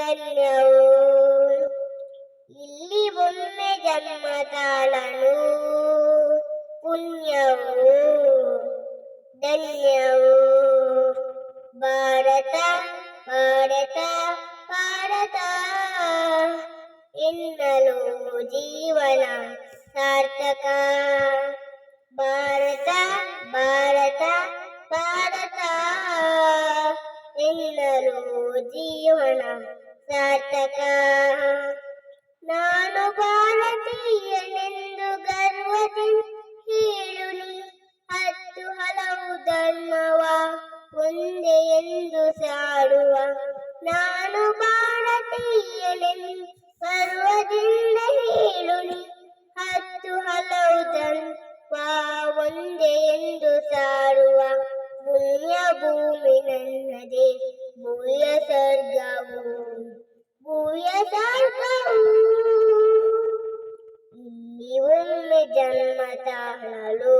ಧನ್ಯವು. ಇಲ್ಲಿ ಒಮ್ಮೆ ಜನ್ಮ ತಾಳನು ಪುಣ್ಯವು. ಧನ್ಯವು. ಭಾರತ ಭಾರತ ಭಾರತ. ಎನ್ನಲು ಜೀವನ ಸಾರ್ಥಕ. ಭಾರತ ಭಾರತ ಭಾರತ. ಎನ್ನಲು ಜೀವನ ಸಾರ್ಥಕ ನಾನು ಭಾರತೀಯನೆಂದು ಗರ್ವದಿಂದ ಹೇಳು ನೀ ಹತ್ತು ಹಲವು ಧರ್ಮವ ಒಂದೇ ಎಂದು ಸಾಡುವ ನಾನು ಭಾರತೀಯನೆಂದು ಗರ್ವದಿಂದ ಹೇಳು ನೀ ಹತ್ತು ಹಲವು ಧರ್ಮ ಒಂದೇ ಎಂದು ಸಾರುವ ಪುಣ್ಯ ಭೂಮಿ ನನ್ನದೇ ಭೂಯ ಸ್ವರ್ಗವು ಭೂಯ ಸ್ವರ್ಗವು ಇಲ್ಲಿ ಒಮ್ಮೆ ಜನ್ಮ ತಾಳಲು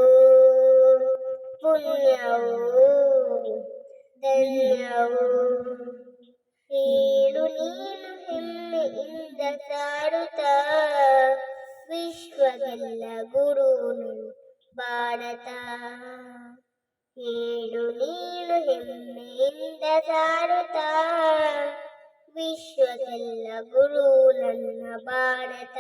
ಪುಣ್ಯವು ಧನ್ಯವು ಹೇಳು ನೀನು ಹೆಮ್ಮೆಯಿಂದ ಸಾರುತ್ತ ವಿಶ್ವದೆಲ್ಲ ಗುರುನು ಭಾರತ ಹೇಳು ನೀನು ಹೆಮ್ಮೆಯಿಂದ ಸಾರುತ್ತ विश्वकल्लगुरुलन्न भारत